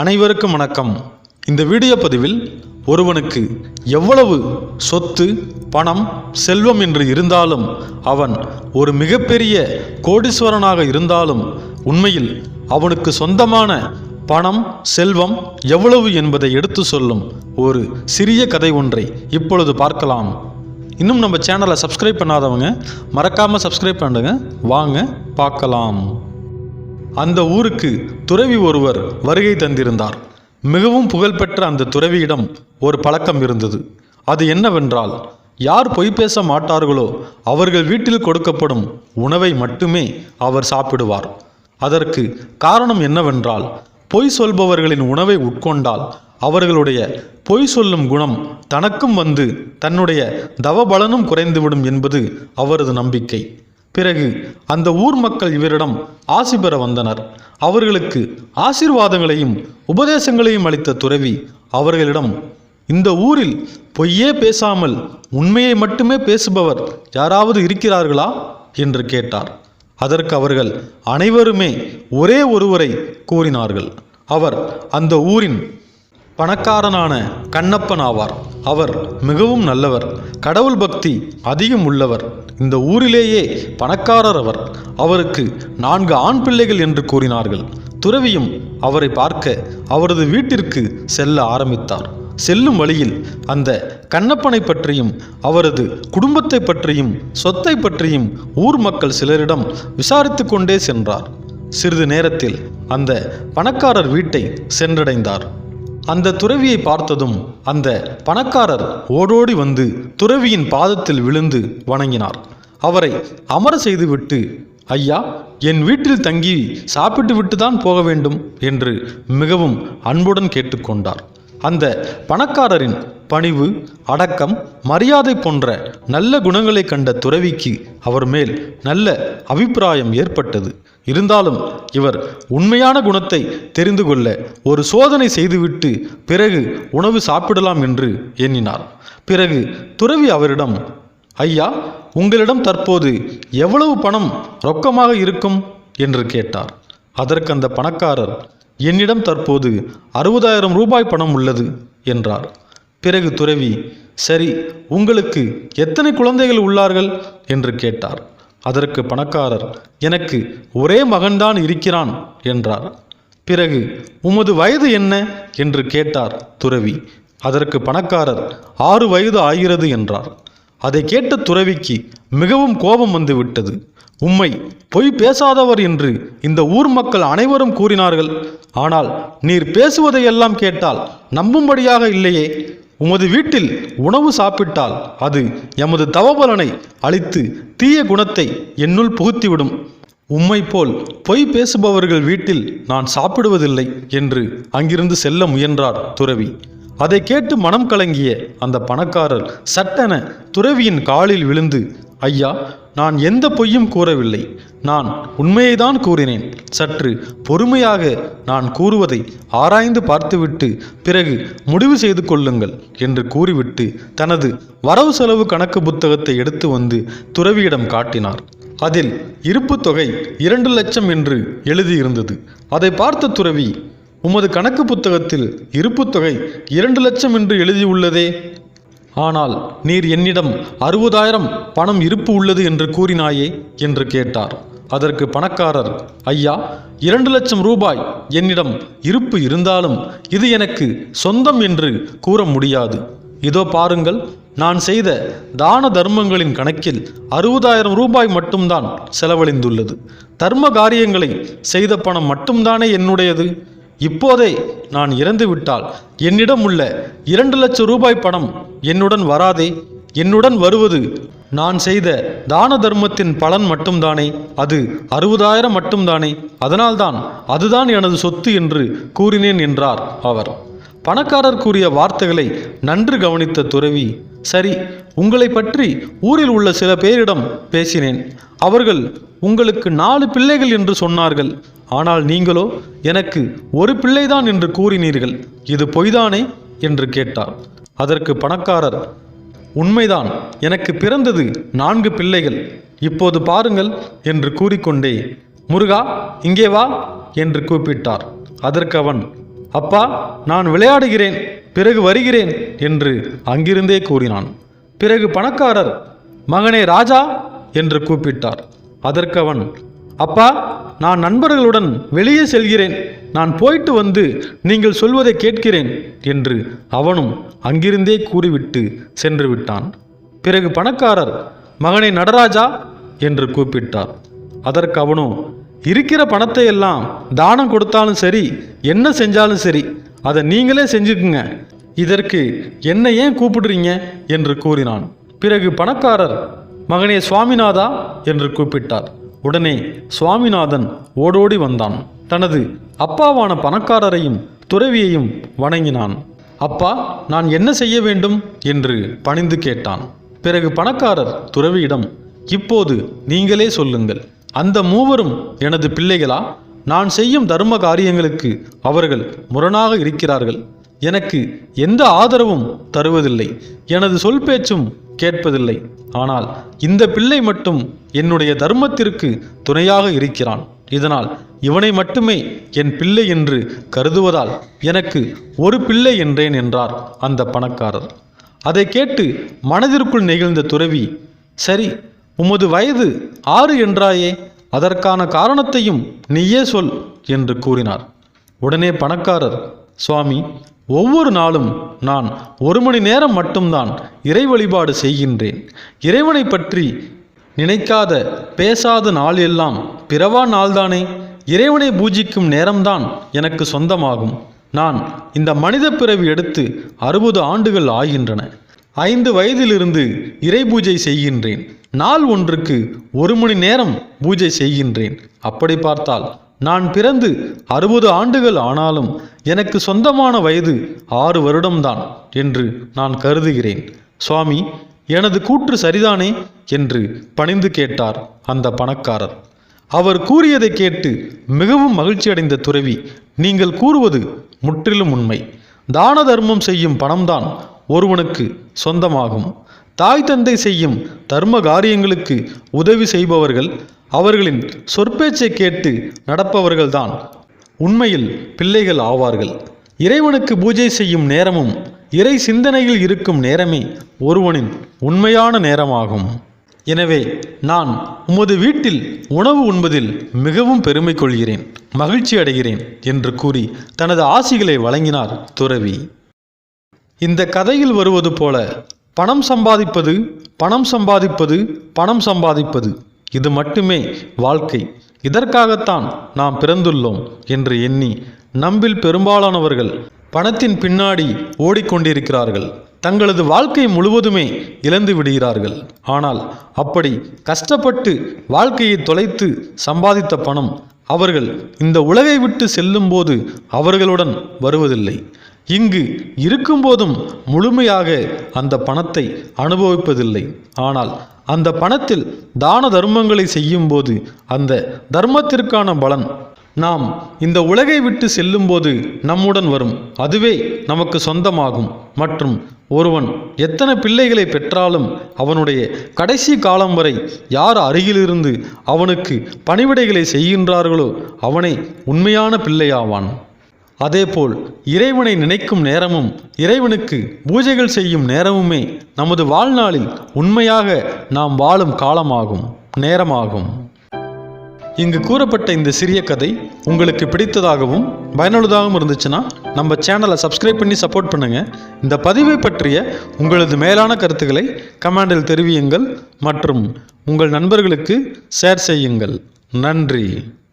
அனைவருக்கும் வணக்கம். இந்த வீடியோ பதிவில் ஒருவனுக்கு எவ்வளவு சொத்து பணம் செல்வம் என்று இருந்தாலும் அவன் ஒரு மிகப்பெரிய கோடீஸ்வரனாக இருந்தாலும் உண்மையில் அவனுக்கு சொந்தமான பணம் செல்வம் எவ்வளவு என்பதை எடுத்து சொல்லும் ஒரு சிறிய கதை ஒன்றை இப்பொழுது பார்க்கலாம். இன்னும் நம்ம சேனலை சப்ஸ்கிரைப் பண்ணாதவங்க மறக்காமல் சப்ஸ்கிரைப் பண்ணுங்க. வாங்க பார்க்கலாம். அந்த ஊருக்கு துறவி ஒருவர் வருகை தந்திருந்தார். மிகவும் புகழ்பெற்ற அந்த துறவியிடம் ஒரு பழக்கம் இருந்தது. அது என்னவென்றால் யார் பொய் பேச மாட்டார்களோ அவர்கள் வீட்டில் கொடுக்கப்படும் உணவை மட்டுமே அவர் சாப்பிடுவார். அதற்கு காரணம் என்னவென்றால் பொய் சொல்பவர்களின் உணவை உட்கொண்டால் அவர்களுடைய பொய் சொல்லும் குணம் தனக்கும் வந்து தன்னுடைய தவபலனும் குறைந்துவிடும் என்பது அவரது நம்பிக்கை. பிறகு அந்த ஊர் மக்கள் இவரிடம் ஆசி பெற வந்தனர். அவர்களுக்கு ஆசீர்வாதங்களையும் உபதேசங்களையும் அளித்த துறவி அவர்களிடம் இந்த ஊரில் பொய்யே பேசாமல் உண்மையை மட்டுமே பேசுபவர் யாராவது இருக்கிறார்களா? என்று கேட்டார். அதற்கு அவர்கள் அனைவருமே ஒரே ஒருவரை கூறினார்கள். அவர் அந்த ஊரின் பணக்காரனான கண்ணப்பன் ஆவார் அவர் மிகவும் நல்லவர். கடவுள் பக்தி அதிகம் உள்ளவர். இந்த ஊரிலேயே பணக்காரர் அவர். அவருக்கு நான்கு ஆண் பிள்ளைகள் என்று கூறினார்கள். துறவியும் அவரை பார்க்க அவரது வீட்டிற்கு செல்ல ஆரம்பித்தார். செல்லும் வழியில் அந்த கண்ணப்பனை பற்றியும் அவரது குடும்பத்தை பற்றியும் சொத்தை பற்றியும் ஊர் மக்கள் சிலரிடம் விசாரித்து கொண்டே சென்றார். சிறிது நேரத்தில் அந்த பணக்காரர் வீட்டை சென்றடைந்தார். அந்த துறவியை பார்த்ததும் அந்த பணக்காரர் ஓடோடி வந்து துறவியின் பாதத்தில் விழுந்து வணங்கினார். அவரை அமர செய்துவிட்டு ஐயா என் வீட்டில் தங்கி சாப்பிட்டு விட்டு தான் போக வேண்டும் என்று மிகவும் அன்புடன் கேட்டுக்கொண்டார் அந்த பணக்காரரின் பணிவு அடக்கம் மரியாதை போன்ற நல்ல குணங்களை கண்ட துறவிக்கு அவர் மேல் நல்ல அபிப்பிராயம் ஏற்பட்டது. இருந்தாலும் இவர் உண்மையான குணத்தை தெரிந்து கொள்ள ஒரு சோதனை செய்துவிட்டு பிறகு உணவு சாப்பிடலாம் என்று எண்ணினார். பிறகு துறவி அவரிடம் ஐயா உங்களிடம் தற்போது எவ்வளவு பணம் ரொக்கமாக இருக்கும்? என்று கேட்டார். அதற்கு அந்த பணக்காரர் என்னிடம் தற்போது அறுபதாயிரம் ரூபாய் பணம் உள்ளது என்றார். பிறகு துறவி சரி உங்களுக்கு எத்தனை குழந்தைகள் உள்ளார்கள்? என்று கேட்டார். அதற்கு பணக்காரர் எனக்கு ஒரே மகன்தான் இருக்கிறான் என்றார். பிறகு உமது வயது என்ன? என்று கேட்டார் துறவி. அதற்கு பணக்காரர் ஆறு வயது ஆகிறது என்றார். அதை கேட்ட துறவிக்கு மிகவும் கோபம் வந்துவிட்டது. உம்மை பொய் பேசாதவர் என்று இந்த ஊர் மக்கள் அனைவரும் கூறினார்கள். ஆனால் நீர் பேசுவதையெல்லாம் கேட்டால் நம்பும்படியாக இல்லையே. உமது வீட்டில் உணவு சாப்பிட்டால் அது எமது தவபலனை அழித்து தீய குணத்தை என்னுள் புகுத்திவிடும். உம்மை போல் பொய் பேசுபவர்கள் வீட்டில் நான் சாப்பிடுவதில்லை என்று அங்கிருந்து செல்ல முயன்றார் துறவி. அதை கேட்டு மனம் கலங்கிய அந்த பணக்காரர் சட்டென துறவியின் காலில் விழுந்து ஐயா நான் எந்த பொய்யும் கூறவில்லை. நான் உண்மையை தான் கூறினேன். சற்று பொறுமையாக நான் கூறுவதை ஆராய்ந்து பார்த்துவிட்டு பிறகு முடிவு செய்து கொள்ளுங்கள் என்று கூறிவிட்டு தனது வரவு செலவு கணக்கு புத்தகத்தை எடுத்து வந்து துறவியிடம் காட்டினார். அதில் இருப்பு தொகை இரண்டு லட்சம் என்று எழுதியிருந்தது. அதை பார்த்த துறவி உமது கணக்கு புத்தகத்தில் இருப்புத் தொகை இரண்டு லட்சம் என்று எழுதியுள்ளதே ஆனால் நீர் என்னிடம் அறுபதாயிரம் பணம் இருப்பு உள்ளது என்று கூறினாயே என்று கேட்டார். அதற்கு பணக்காரர் ஐயா இரண்டு லட்சம் ரூபாய் என்னிடம் இருப்பு இருந்தாலும் இது எனக்கு சொந்தம் என்று கூற முடியாது. இதோ பாருங்கள் நான் செய்த தான தர்மங்களின் கணக்கில் அறுபதாயிரம் ரூபாய் மட்டும்தான் செலவழிந்துள்ளது. தர்ம காரியங்களை செய்த பணம் மட்டும்தானே என்னுடையது? இப்போதே நான் இறந்துவிட்டால் என்னிடம் உள்ள இரண்டு லட்சம் ரூபாய் பணம் என்னுடன் வராதே என்னுடன் வருவது? நான் செய்த தான தர்மத்தின் பலன் மட்டும்தானே அது அறுபதாயிரம் மட்டும்தானே? அதனால்தான் அதுதான் எனது சொத்து என்று கூறினேன் என்றார் அவர். பணக்காரர் கூறிய வார்த்தைகளை நன்று கவனித்த துறவி சரி உங்களை பற்றி ஊரில் உள்ள சில பேரிடம் பேசினேன். அவர்கள் உங்களுக்கு நாலு பிள்ளைகள் என்று சொன்னார்கள். ஆனால் நீங்களோ எனக்கு ஒரு பிள்ளைதான் என்று கூறினீர்கள் இது பொய்தானே என்று கேட்டார். அதற்கு பணக்காரர் உண்மைதான் எனக்கு பிறந்தது நான்கு பிள்ளைகள் இப்போது பாருங்கள் என்று கூறிக்கொண்டே முருகா இங்கே வா என்று கூப்பிட்டார். அதற்கு அவன் அப்பா நான் விளையாடுகிறேன் பிறகு வருகிறேன் என்று அங்கிருந்தே கூறினான். பிறகு பணக்காரர் மகனே ராஜா என்று கூப்பிட்டார். அதற்கு அவன் அப்பா நான் நண்பர்களுடன் வெளியே செல்கிறேன். நான் போயிட்டு வந்து நீங்கள் சொல்வதை கேட்கிறேன் என்று அவனும் அங்கிருந்தே கூறிவிட்டு சென்று விட்டான். பிறகு பணக்காரர் மகனை நடராஜா என்று கூப்பிட்டார். அதற்கு அவனோ இருக்கிற பணத்தை எல்லாம் தானம் கொடுத்தாலும் சரி என்ன செஞ்சாலும் சரி அதை நீங்களே செஞ்சுக்குங்க. இதற்கு என்ன ஏன் கூப்பிடுறீங்க? என்று கூறினான். பிறகு பணக்காரர் மகனே சுவாமிநாதா என்று கூப்பிட்டார். உடனே சுவாமிநாதன் ஓடோடி வந்தான். தனது அப்பாவான பணக்காரரையும் துறவியையும் வணங்கினான். அப்பா நான் என்ன செய்ய வேண்டும்? என்று பணிந்து கேட்டான். பிறகு பணக்காரர் துறவியிடம் இப்போது நீங்களே சொல்லுங்கள். அந்த மூவரும் எனது பிள்ளைகளா? நான் செய்யும் தர்ம காரியங்களுக்கு அவர்கள் முரணாக இருக்கிறார்கள். எனக்கு எந்த ஆதரவும் தருவதில்லை. எனது சொல் பேச்சும் கேட்பதில்லை. ஆனால் இந்த பிள்ளை மட்டும் என்னுடைய தர்மத்திற்கு துணையாக இருக்கிறான். இதனால் இவனை மட்டுமே என் பிள்ளை என்று கருதுவதால் எனக்கு ஒரு பிள்ளை என்றேன் என்றார் அந்த பணக்காரர். அதை கேட்டு மனதிற்குள் நெகிழ்ந்த துறவி சரி உமது வயது ஆறு என்றாயே அதற்கான காரணத்தையும் நீயே சொல் என்று கூறினார். உடனே பணக்காரர் சுவாமி ஒவ்வொரு நாளும் நான் ஒரு மணி நேரம் மட்டும்தான் இறை வழிபாடு செய்கின்றேன். இறைவனை பற்றி நினைக்காத பேசாத நாள் எல்லாம் பிறவா நாள்தானே? இறைவனை பூஜிக்கும் நேரம்தான் எனக்கு சொந்தமாகும். நான் இந்த மனித பிறவி எடுத்து அறுபது ஆண்டுகள் ஆகின்றன. ஐந்து வயதிலிருந்து இறை பூஜை செய்கின்றேன். நாள் ஒன்றுக்கு ஒரு மணி நேரம் பூஜை செய்கின்றேன். அப்படி பார்த்தால் நான் பிறந்து அறுபது ஆண்டுகள் ஆனாலும் எனக்கு சொந்தமான வயது ஆறு வருடம்தான் என்று நான் கருதுகிறேன். சுவாமி எனது கூற்று சரிதானே? என்று பணிந்து கேட்டார் அந்த பணக்காரர். அவர் கூறியதை கேட்டு மிகவும் மகிழ்ச்சியடைந்த துறவி நீங்கள் கூறுவது முற்றிலும் உண்மை. தான தர்மம் செய்யும் பணம்தான் ஒருவனுக்கு சொந்தமாகும். தாய் தந்தை செய்யும் தர்ம காரியங்களுக்கு உதவி செய்பவர்கள் அவர்களின் சொற்பேச்சை கேட்டு நடப்பவர்கள்தான். உண்மையில் பிள்ளைகள் ஆவார்கள். இறைவனுக்கு பூஜை செய்யும் நேரமும் இறை சிந்தனையில் இருக்கும் நேரமே ஒருவனின் உண்மையான நேரமாகும். எனவே நான் உமது வீட்டில் உணவு உண்பதில் மிகவும் பெருமை கொள்கிறேன் மகிழ்ச்சி அடைகிறேன் என்று கூறி தனது ஆசிகளை வழங்கினார் துறவி. இந்த கதையில் வருவது போல பணம் சம்பாதிப்பது பணம் சம்பாதிப்பது பணம் சம்பாதிப்பது இது மட்டுமே வாழ்க்கை. இதற்காகத்தான் நாம் பிறந்துள்ளோம் என்று எண்ணி நம்பில் பெரும்பாலானவர்கள் பணத்தின் பின்னாடி ஓடிக்கொண்டிருக்கிறார்கள். தங்களது வாழ்க்கை முழுவதுமே இழந்து விடுகிறார்கள். ஆனால் அப்படி கஷ்டப்பட்டு வாழ்க்கையை தொலைத்து சம்பாதித்த பணம் அவர்கள் இந்த உலகை விட்டு செல்லும்போது அவர்களுடன் வருவதில்லை. இங்கு இருக்கும்போதும் முழுமையாக அந்த பணத்தை அனுபவிப்பதில்லை. ஆனால் அந்த பணத்தில் தான தர்மங்களை செய்யும்போது அந்த தர்மத்திற்கான பலன் நாம் இந்த உலகை விட்டு செல்லும்போது நம்முடன் வரும். அதுவே நமக்கு சொந்தமாகும். மற்றும் ஒருவன் எத்தனை பிள்ளைகளை பெற்றாலும் அவனுடைய கடைசி காலம் வரை யார் அருகிலிருந்து அவனுக்கு பணிவிடைகளை செய்கின்றார்களோ அவனே உண்மையான பிள்ளையாவான். அதேபோல் இறைவனை நினைக்கும் நேரமும் இறைவனுக்கு பூஜைகள் செய்யும் நேரமுமே நமது வாழ்நாளில் உண்மையாக நாம் வாழும் காலமாகும் நேரமாகும். இங்கு கூறப்பட்ட இந்த சிறிய கதை உங்களுக்கு பிடித்ததாகவும் பயனுள்ளதாகவும் இருந்துச்சுன்னா நம்ம சேனலை சப்ஸ்கிரைப் பண்ணி சப்போர்ட் பண்ணுங்கள் இந்த பதிவை பற்றிய உங்களது மேலான கருத்துக்களை கமெண்டில் தெரிவியுங்கள் மற்றும் உங்கள் நண்பர்களுக்கு ஷேர் செய்யுங்கள். நன்றி.